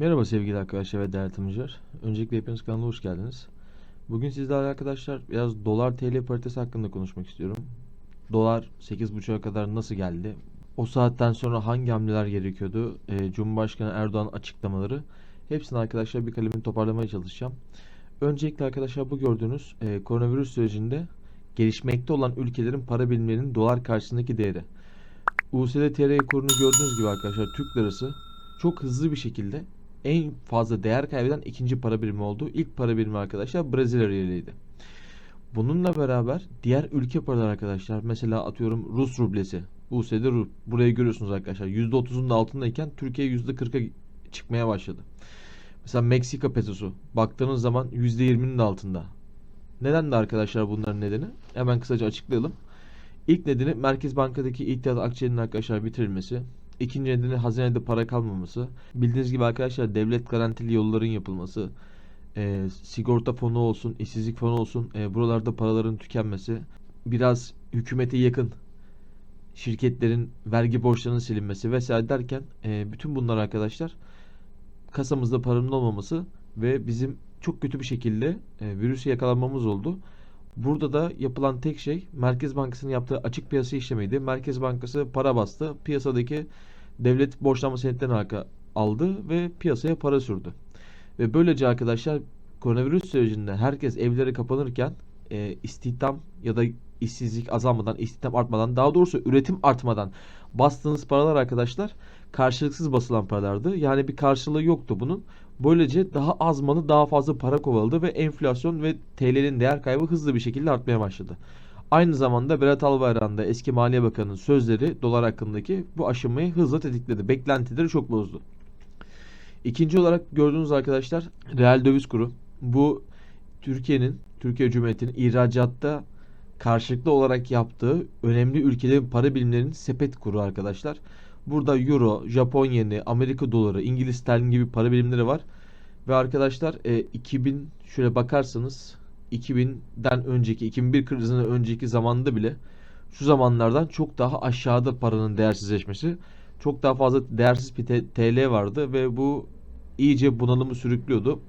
Merhaba sevgili arkadaşlar ve değerli tanıcılar. Öncelikle hepiniz kanalına hoş geldiniz. Bugün sizlerle arkadaşlar biraz dolar TL paritesi hakkında konuşmak istiyorum. Dolar 8.5'a kadar nasıl geldi? O saatten sonra hangi hamleler gerekiyordu? Ee, Cumhurbaşkanı Erdoğan açıklamaları. Hepsini arkadaşlar bir kalemin toparlamaya çalışacağım. Öncelikle arkadaşlar bu gördüğünüz e, koronavirüs sürecinde gelişmekte olan ülkelerin para birimlerinin dolar karşısındaki değeri. USD TL kurunu gördüğünüz gibi arkadaşlar Türk lirası çok hızlı bir şekilde en fazla değer kaybeden ikinci para birimi oldu. İlk para birimi arkadaşlar Brezilya realiydi. Bununla beraber diğer ülke paraları arkadaşlar mesela atıyorum Rus rublesi. USD rub. Burayı görüyorsunuz arkadaşlar. %30'un da altındayken Türkiye %40'a çıkmaya başladı. Mesela Meksika pesosu baktığınız zaman %20'nin de altında. Neden de arkadaşlar bunların nedeni? Hemen kısaca açıklayalım. İlk nedeni Merkez Banka'daki ihtiyat akçelerinin arkadaşlar bitirilmesi. İkinci nedeni hazinede para kalmaması. Bildiğiniz gibi arkadaşlar devlet garantili yolların yapılması. e, sigorta fonu olsun, işsizlik fonu olsun. e, buralarda paraların tükenmesi. Biraz hükümete yakın şirketlerin vergi borçlarının silinmesi vesaire derken e, bütün bunlar arkadaşlar kasamızda paranın olmaması ve bizim çok kötü bir şekilde e, virüse yakalanmamız oldu. Burada da yapılan tek şey Merkez Bankası'nın yaptığı açık piyasa işlemiydi. Merkez Bankası para bastı. Piyasadaki devlet borçlanma senetlerini arka aldı ve piyasaya para sürdü. Ve böylece arkadaşlar koronavirüs sürecinde herkes evlere kapanırken e, istihdam ya da işsizlik azalmadan, istihdam artmadan, daha doğrusu üretim artmadan bastığınız paralar arkadaşlar karşılıksız basılan paralardı. Yani bir karşılığı yoktu bunun. Böylece daha az malı daha fazla para kovaladı ve enflasyon ve TL'nin değer kaybı hızlı bir şekilde artmaya başladı. Aynı zamanda Berat Albayrak'ın da eski Maliye Bakanı'nın sözleri dolar hakkındaki bu aşamayı hızla tetikledi. Beklentileri çok bozdu. İkinci olarak gördüğünüz arkadaşlar reel döviz kuru. Bu Türkiye'nin, Türkiye Cumhuriyeti'nin ihracatta karşılıklı olarak yaptığı önemli ülkelerin para birimlerinin sepet kuru arkadaşlar. Burada euro, Japon yeni, Amerika doları, İngiliz sterlin gibi para birimleri var. Ve arkadaşlar e, 2000 şöyle bakarsanız 2000'den önceki 2001 krizinden önceki zamanda bile şu zamanlardan çok daha aşağıda paranın değersizleşmesi. Çok daha fazla değersiz bir TL vardı ve bu iyice bunalımı sürüklüyordu.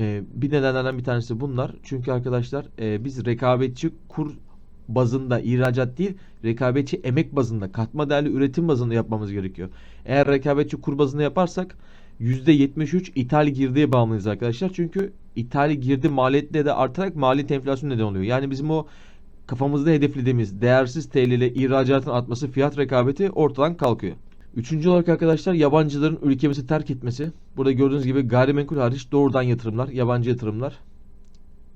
E, bir nedenlerden bir tanesi bunlar. Çünkü arkadaşlar e, biz rekabetçi kur bazında ihracat değil, rekabetçi emek bazında, katma değerli üretim bazında yapmamız gerekiyor. Eğer rekabetçi kur bazında yaparsak %73 ithal girdiye bağımlıyız arkadaşlar. Çünkü ithal girdi maliyetleri de artarak maliyet enflasyonu neden oluyor. Yani bizim o kafamızda hedeflediğimiz değersiz TL ile ihracatın artması, fiyat rekabeti ortadan kalkıyor. Üçüncü olarak arkadaşlar yabancıların ülkemizi terk etmesi. Burada gördüğünüz gibi gayrimenkul hariç doğrudan yatırımlar, yabancı yatırımlar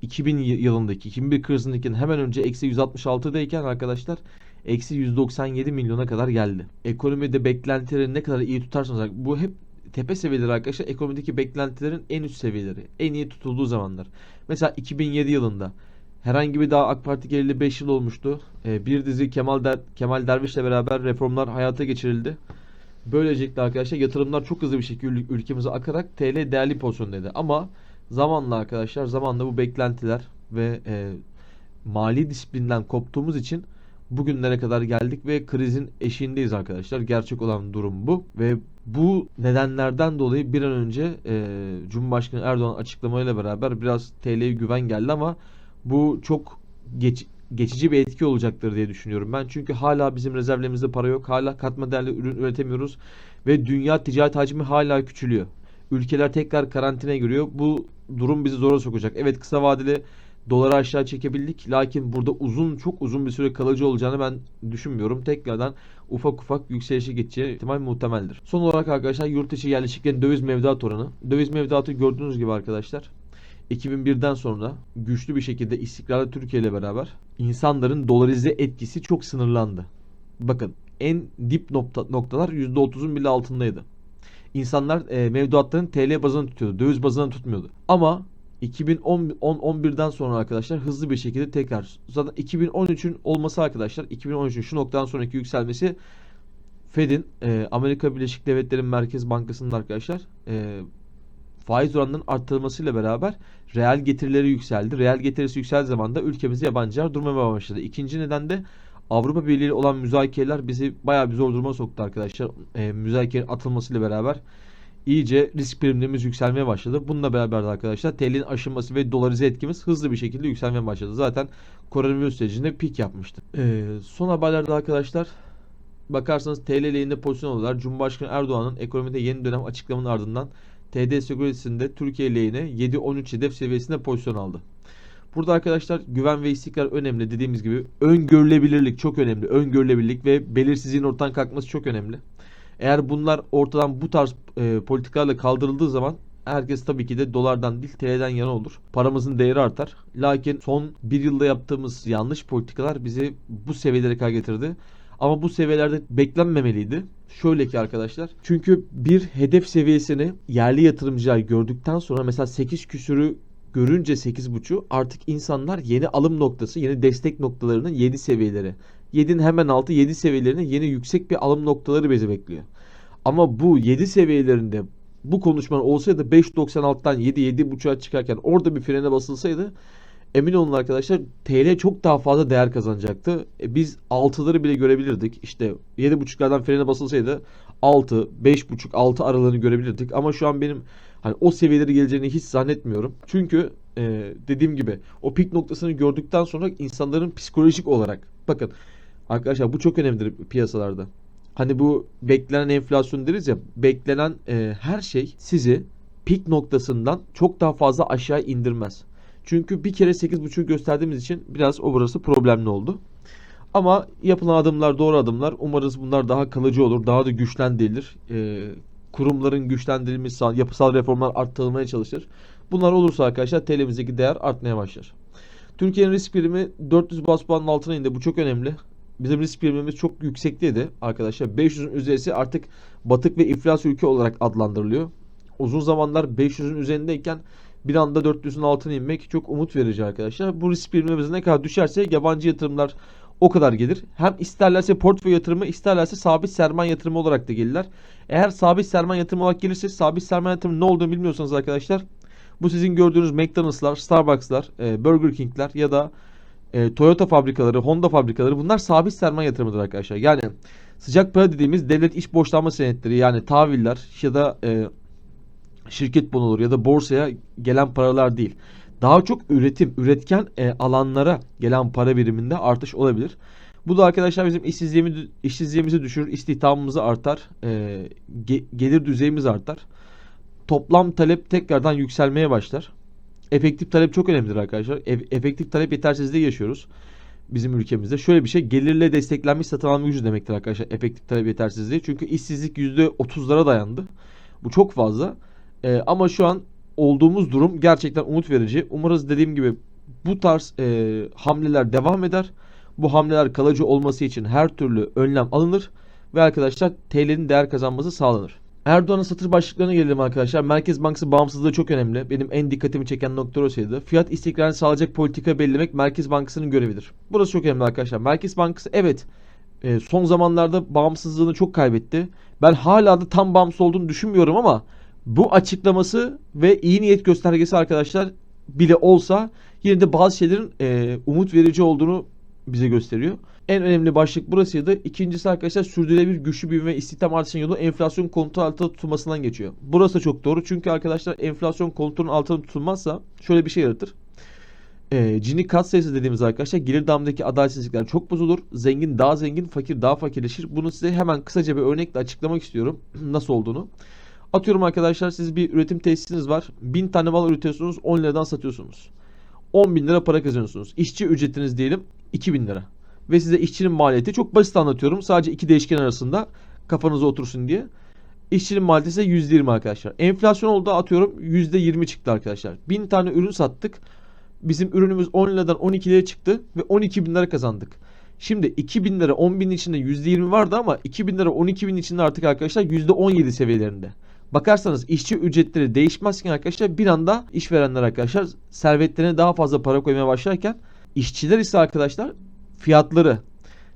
2000 yılındaki 2001 krizindeki hemen önce eksi 166'dayken arkadaşlar eksi 197 milyona kadar geldi. Ekonomide beklentileri ne kadar iyi tutarsanız bu hep tepe seviyeleri arkadaşlar ekonomideki beklentilerin en üst seviyeleri. En iyi tutulduğu zamanlar. Mesela 2007 yılında herhangi bir daha AK Parti geleli 5 yıl olmuştu. Ee, bir dizi Kemal Der Kemal Derviş'le beraber reformlar hayata geçirildi. Böylelikle arkadaşlar yatırımlar çok hızlı bir şekilde ül- ülkemize akarak TL değerli pozisyondaydı. Ama zamanla arkadaşlar zamanla bu beklentiler ve e, mali disiplinden koptuğumuz için bugünlere kadar geldik ve krizin eşiğindeyiz arkadaşlar. Gerçek olan durum bu ve bu nedenlerden dolayı bir an önce e, Cumhurbaşkanı Erdoğan açıklamayla beraber biraz TL'ye güven geldi ama bu çok geç, geçici bir etki olacaktır diye düşünüyorum ben. Çünkü hala bizim rezervlerimizde para yok. Hala katma değerli ürün üretemiyoruz ve dünya ticaret hacmi hala küçülüyor. Ülkeler tekrar karantinaya giriyor. Bu durum bizi zora sokacak. Evet kısa vadeli doları aşağı çekebildik. Lakin burada uzun çok uzun bir süre kalıcı olacağını ben düşünmüyorum. Tekrardan ufak ufak yükselişe geçeceği ihtimal muhtemeldir. Son olarak arkadaşlar yurt içi yerleşiklerin döviz mevduat oranı. Döviz mevduatı gördüğünüz gibi arkadaşlar 2001'den sonra güçlü bir şekilde istikrarlı Türkiye ile beraber insanların dolarize etkisi çok sınırlandı. Bakın en dip nokta, noktalar %30'un bile altındaydı. İnsanlar e, mevduatlarını TL bazında tutuyordu. Döviz bazında tutmuyordu. Ama 2010-11'den sonra arkadaşlar hızlı bir şekilde tekrar zaten 2013'ün olması arkadaşlar 2013'ün şu noktadan sonraki yükselmesi Fed'in e, Amerika Birleşik Devletleri'nin Merkez Bankası'nın arkadaşlar e, faiz oranlarının arttırılmasıyla beraber reel getirileri yükseldi. Reel getirisi yükseldiği zaman da ülkemizde yabancılar durmaya başladı. İkinci neden de Avrupa Birliği ile olan müzakereler bizi bayağı bir zor duruma soktu arkadaşlar. E, müzakerenin atılmasıyla beraber iyice risk primlerimiz yükselmeye başladı. Bununla beraber de arkadaşlar TL'nin aşınması ve dolarize etkimiz hızlı bir şekilde yükselmeye başladı. Zaten koronavirüs sürecinde pik yapmıştı. Ee, son haberlerde arkadaşlar bakarsanız TL lehinde pozisyon alıyorlar. Cumhurbaşkanı Erdoğan'ın ekonomide yeni dönem açıklamanın ardından TD Security'sinde Türkiye lehine 7-13 hedef seviyesinde pozisyon aldı. Burada arkadaşlar güven ve istikrar önemli. Dediğimiz gibi öngörülebilirlik çok önemli. Öngörülebilirlik ve belirsizliğin ortadan kalkması çok önemli. Eğer bunlar ortadan bu tarz e, politikalarla kaldırıldığı zaman herkes tabii ki de dolardan değil TL'den yana olur. Paramızın değeri artar. Lakin son bir yılda yaptığımız yanlış politikalar bizi bu seviyelere kadar getirdi. Ama bu seviyelerde beklenmemeliydi. Şöyle ki arkadaşlar. Çünkü bir hedef seviyesini yerli yatırımcılar gördükten sonra mesela 8 küsürü görünce 8.5'u artık insanlar yeni alım noktası, yeni destek noktalarının yeni seviyeleri. 7'nin hemen altı 7 seviyelerine yeni yüksek bir alım noktaları bizi bekliyor. Ama bu 7 seviyelerinde bu konuşman olsaydı 5.96'dan 7 7.5'a çıkarken orada bir frene basılsaydı emin olun arkadaşlar TL çok daha fazla değer kazanacaktı. E, biz 6'ları bile görebilirdik. İşte 7.5'lardan frene basılsaydı 6, 5.5, 6 aralığını görebilirdik. Ama şu an benim hani o seviyeleri geleceğini hiç zannetmiyorum. Çünkü e, dediğim gibi o pik noktasını gördükten sonra insanların psikolojik olarak bakın arkadaşlar bu çok önemlidir piyasalarda. Hani bu beklenen enflasyon deriz ya beklenen e, her şey sizi pik noktasından çok daha fazla aşağı indirmez. Çünkü bir kere 8.5'u gösterdiğimiz için biraz o burası problemli oldu. Ama yapılan adımlar doğru adımlar. Umarız bunlar daha kalıcı olur. Daha da güçlendirilir. E, kurumların güçlendirilmesi, yapısal reformlar arttırılmaya çalışır. Bunlar olursa arkadaşlar TL'mizdeki değer artmaya başlar. Türkiye'nin risk primi 400 bas puanın altına indi. Bu çok önemli. Bizim risk primimiz çok yüksekteydi arkadaşlar. 500'ün üzerisi artık batık ve iflas ülke olarak adlandırılıyor. Uzun zamanlar 500'ün üzerindeyken bir anda 400'ün altına inmek çok umut verici arkadaşlar. Bu risk primimiz ne kadar düşerse yabancı yatırımlar o kadar gelir. Hem isterlerse portföy yatırımı isterlerse sabit sermaye yatırımı olarak da gelirler. Eğer sabit sermaye yatırımı olarak gelirse sabit sermaye yatırımı ne olduğunu bilmiyorsanız arkadaşlar bu sizin gördüğünüz McDonald'slar, Starbucks'lar, e, Burger King'ler ya da e, Toyota fabrikaları, Honda fabrikaları bunlar sabit sermaye yatırımıdır arkadaşlar. Yani sıcak para dediğimiz devlet iş borçlanma senetleri yani tahviller ya da e, şirket bonoları ya da borsaya gelen paralar değil. Daha çok üretim, üretken e, alanlara gelen para biriminde artış olabilir. Bu da arkadaşlar bizim işsizliğimizi, işsizliğimizi düşürür, istihdamımızı artar, e, ge, gelir düzeyimiz artar. Toplam talep tekrardan yükselmeye başlar. Efektif talep çok önemlidir arkadaşlar. E, efektif talep yetersizliği yaşıyoruz bizim ülkemizde. Şöyle bir şey gelirle desteklenmiş satın alma gücü demektir arkadaşlar efektif talep yetersizliği. Çünkü işsizlik %30'lara dayandı. Bu çok fazla. E, ama şu an olduğumuz durum gerçekten umut verici. Umarız dediğim gibi bu tarz e, hamleler devam eder. Bu hamleler kalıcı olması için her türlü önlem alınır ve arkadaşlar TL'nin değer kazanması sağlanır. Erdoğan'ın satır başlıklarına gelelim arkadaşlar. Merkez Bankası bağımsızlığı çok önemli. Benim en dikkatimi çeken nokta orasıydı. Fiyat istikrarını sağlayacak politika belirlemek Merkez Bankası'nın görevidir. Burası çok önemli arkadaşlar. Merkez Bankası evet e, son zamanlarda bağımsızlığını çok kaybetti. Ben hala da tam bağımsız olduğunu düşünmüyorum ama bu açıklaması ve iyi niyet göstergesi arkadaşlar bile olsa yine de bazı şeylerin e, umut verici olduğunu bize gösteriyor. En önemli başlık burasıydı. İkincisi arkadaşlar sürdürülebilir güçlü büyüme ve istihdam artışının yolu enflasyon kontrol altında tutulmasından geçiyor. Burası da çok doğru. Çünkü arkadaşlar enflasyon kontrolün altında tutulmazsa şöyle bir şey yaratır. E, Gini kat sayısı dediğimiz arkadaşlar gelir damdaki adaletsizlikler çok bozulur. Zengin daha zengin, fakir daha fakirleşir. Bunu size hemen kısaca bir örnekle açıklamak istiyorum. Nasıl olduğunu. Atıyorum arkadaşlar siz bir üretim tesisiniz var. 1000 tane mal üretiyorsunuz 10 liradan satıyorsunuz. 10 bin lira para kazanıyorsunuz. İşçi ücretiniz diyelim 2000 lira. Ve size işçinin maliyeti çok basit anlatıyorum. Sadece iki değişken arasında kafanıza otursun diye. İşçinin maliyeti ise %20 arkadaşlar. Enflasyon oldu atıyorum %20 çıktı arkadaşlar. 1000 tane ürün sattık. Bizim ürünümüz 10 liradan 12 liraya çıktı ve 12 bin lira kazandık. Şimdi 2000 lira 10 bin içinde %20 vardı ama 2000 lira 12 bin içinde artık arkadaşlar %17 seviyelerinde. Bakarsanız işçi ücretleri değişmezken arkadaşlar bir anda işverenler arkadaşlar servetlerine daha fazla para koymaya başlarken işçiler ise arkadaşlar fiyatları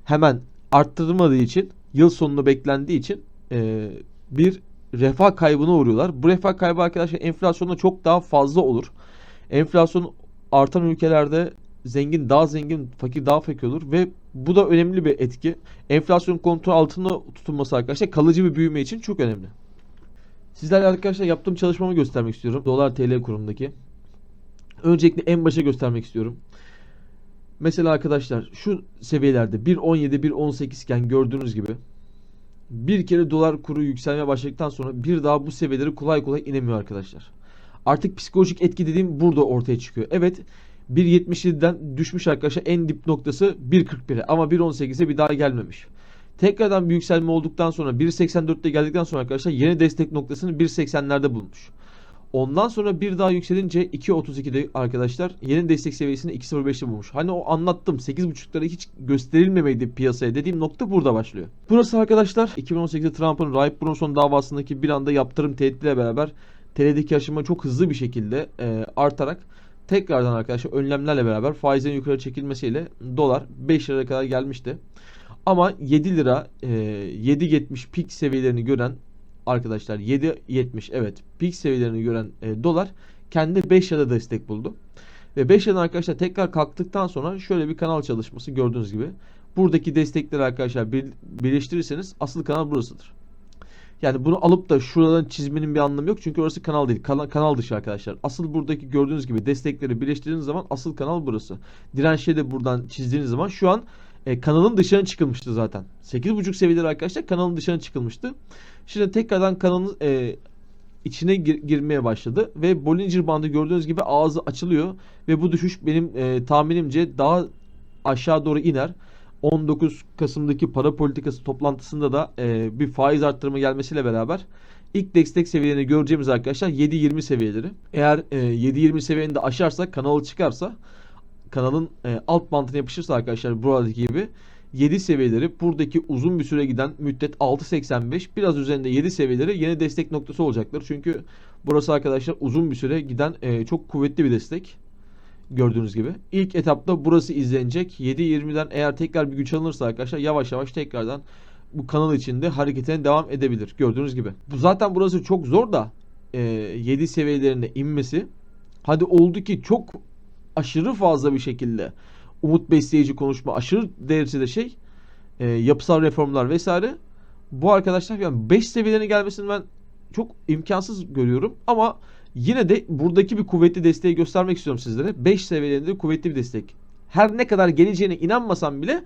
hemen arttırılmadığı için yıl sonunu beklendiği için e, bir refah kaybına uğruyorlar. Bu refah kaybı arkadaşlar enflasyonda çok daha fazla olur. Enflasyon artan ülkelerde zengin daha zengin, fakir daha fakir olur ve bu da önemli bir etki. Enflasyon kontrol altında tutulması arkadaşlar kalıcı bir büyüme için çok önemli. Sizlerle arkadaşlar yaptığım çalışmamı göstermek istiyorum. Dolar TL kurumundaki. Öncelikle en başa göstermek istiyorum. Mesela arkadaşlar şu seviyelerde 1.17 1.18 iken gördüğünüz gibi bir kere dolar kuru yükselmeye başladıktan sonra bir daha bu seviyeleri kolay kolay inemiyor arkadaşlar. Artık psikolojik etki dediğim burada ortaya çıkıyor. Evet 1.77'den düşmüş arkadaşlar en dip noktası 1.41'e ama 1.18'e bir daha gelmemiş. Tekrardan bir yükselme olduktan sonra 1.84'te geldikten sonra arkadaşlar yeni destek noktasını 1.80'lerde bulmuş. Ondan sonra bir daha yükselince 2.32'de arkadaşlar yeni destek seviyesini 2.05'te bulmuş. Hani o anlattım 8.5'lara hiç gösterilmemeydi piyasaya dediğim nokta burada başlıyor. Burası arkadaşlar 2018'de Trump'ın Rahip Brunson davasındaki bir anda yaptırım tehditle beraber TL'deki aşımı çok hızlı bir şekilde e, artarak tekrardan arkadaşlar önlemlerle beraber faizin yukarı çekilmesiyle dolar 5 liraya kadar gelmişti. Ama 7 lira e, 7.70 pik seviyelerini gören arkadaşlar 7.70 evet pik seviyelerini gören e, dolar kendi 5 lirada destek buldu. Ve 5 liradan arkadaşlar tekrar kalktıktan sonra şöyle bir kanal çalışması gördüğünüz gibi. Buradaki destekleri arkadaşlar bir, birleştirirseniz asıl kanal burasıdır. Yani bunu alıp da şuradan çizmenin bir anlamı yok. Çünkü orası kanal değil. Kanal, kanal dışı arkadaşlar. Asıl buradaki gördüğünüz gibi destekleri birleştirdiğiniz zaman asıl kanal burası. Dirençleri de buradan çizdiğiniz zaman şu an e, kanalın dışına çıkılmıştı zaten. 8.5 seviyeleri arkadaşlar kanalın dışına çıkılmıştı. Şimdi tekrardan kanalın e, içine gir- girmeye başladı ve Bollinger bandı gördüğünüz gibi ağzı açılıyor ve bu düşüş benim e, tahminimce daha aşağı doğru iner. 19 Kasım'daki para politikası toplantısında da e, bir faiz arttırımı gelmesiyle beraber ilk destek seviyelerini göreceğimiz arkadaşlar 7.20 seviyeleri. Eğer e, 7.20 seviyeni de aşarsa kanalı çıkarsa kanalın e, alt bantına yapışırsa arkadaşlar buradaki gibi 7 seviyeleri buradaki uzun bir süre giden müddet 6.85 biraz üzerinde 7 seviyeleri yeni destek noktası olacaktır. Çünkü burası arkadaşlar uzun bir süre giden e, çok kuvvetli bir destek. Gördüğünüz gibi. İlk etapta burası izlenecek. 7.20'den eğer tekrar bir güç alınırsa arkadaşlar yavaş yavaş tekrardan bu kanal içinde hareketine devam edebilir. Gördüğünüz gibi. Bu zaten burası çok zor da e, 7 seviyelerine inmesi hadi oldu ki çok aşırı fazla bir şekilde umut besleyici konuşma aşırı derecede şey e, yapısal reformlar vesaire bu arkadaşlar yani 5 seviyelerine gelmesini ben çok imkansız görüyorum ama yine de buradaki bir kuvvetli desteği göstermek istiyorum sizlere. 5 seviyelerinde kuvvetli bir destek. Her ne kadar geleceğine inanmasam bile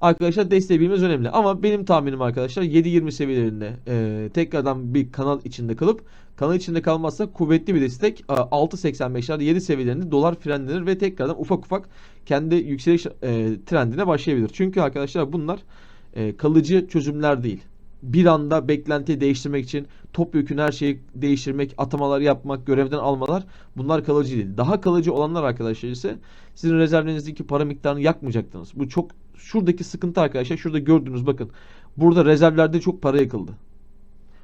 arkadaşlar desteği bilmemiz önemli. Ama benim tahminim arkadaşlar 7-20 seviyelerinde e, tekrardan bir kanal içinde kalıp kanal içinde kalmazsa kuvvetli bir destek e, 6.85'lerde 7 seviyelerinde dolar frenlenir ve tekrardan ufak ufak kendi yükseliş e, trendine başlayabilir. Çünkü arkadaşlar bunlar e, kalıcı çözümler değil. Bir anda beklentiyi değiştirmek için topyekun her şeyi değiştirmek, atamalar yapmak, görevden almalar bunlar kalıcı değil. Daha kalıcı olanlar arkadaşlar ise sizin rezervlerinizdeki para miktarını yakmayacaktınız. Bu çok şuradaki sıkıntı arkadaşlar. Şurada gördüğünüz bakın. Burada rezervlerde çok para yakıldı.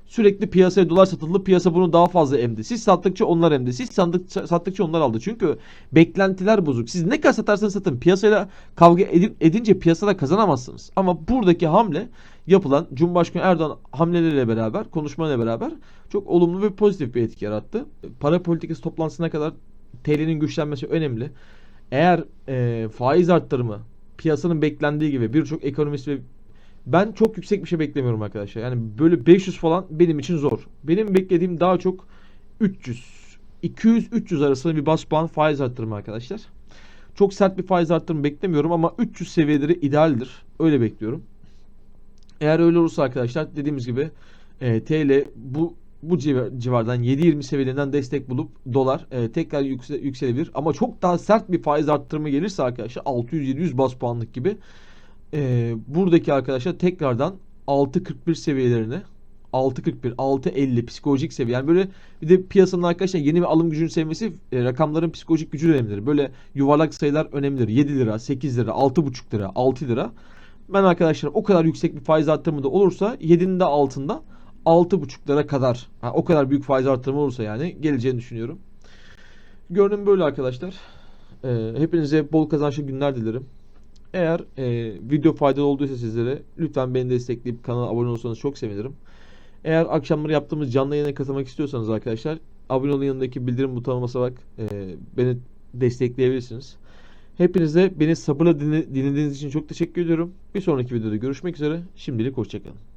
Sürekli piyasaya dolar satıldı. Piyasa bunu daha fazla emdi. Siz sattıkça onlar emdi. Siz sandık, sattıkça onlar aldı. Çünkü beklentiler bozuk. Siz ne kadar satarsanız satın. Piyasayla kavga edin, edince piyasada kazanamazsınız. Ama buradaki hamle yapılan Cumhurbaşkanı Erdoğan hamleleriyle beraber, konuşmayla beraber çok olumlu ve pozitif bir etki yarattı. Para politikası toplantısına kadar TL'nin güçlenmesi önemli. Eğer e, faiz arttırımı piyasanın beklendiği gibi birçok ekonomist ve ben çok yüksek bir şey beklemiyorum arkadaşlar. Yani böyle 500 falan benim için zor. Benim beklediğim daha çok 300 200-300 arasında bir bas puan faiz arttırımı arkadaşlar. Çok sert bir faiz arttırımı beklemiyorum ama 300 seviyeleri idealdir. Öyle bekliyorum. Eğer öyle olursa arkadaşlar dediğimiz gibi e, TL bu bu civar, civardan 7.20 seviyelerinden destek bulup dolar e, tekrar yüksel, yükselebilir. Ama çok daha sert bir faiz arttırımı gelirse arkadaşlar 600-700 bas puanlık gibi e, buradaki arkadaşlar tekrardan 6.41 seviyelerine 6.41, 6.50 psikolojik seviye. Yani böyle bir de piyasanın arkadaşlar yeni bir alım gücünün sevmesi e, rakamların psikolojik gücü önemlidir. Böyle yuvarlak sayılar önemlidir. 7 lira, 8 lira, 6.5 lira, 6 lira. Ben arkadaşlar o kadar yüksek bir faiz arttırımı da olursa 7'nin de altında 6.5'lara kadar ha, o kadar büyük faiz arttırımı olursa yani geleceğini düşünüyorum. Görünüm böyle arkadaşlar. Ee, hepinize bol kazançlı günler dilerim. Eğer e, video faydalı olduysa sizlere lütfen beni destekleyip kanala abone olursanız çok sevinirim. Eğer akşamları yaptığımız canlı yayına katılmak istiyorsanız arkadaşlar abone olun yanındaki bildirim butonuna basarak e, beni destekleyebilirsiniz. Hepinize beni sabırla dinle, dinlediğiniz için çok teşekkür ediyorum. Bir sonraki videoda görüşmek üzere. Şimdilik hoşçakalın.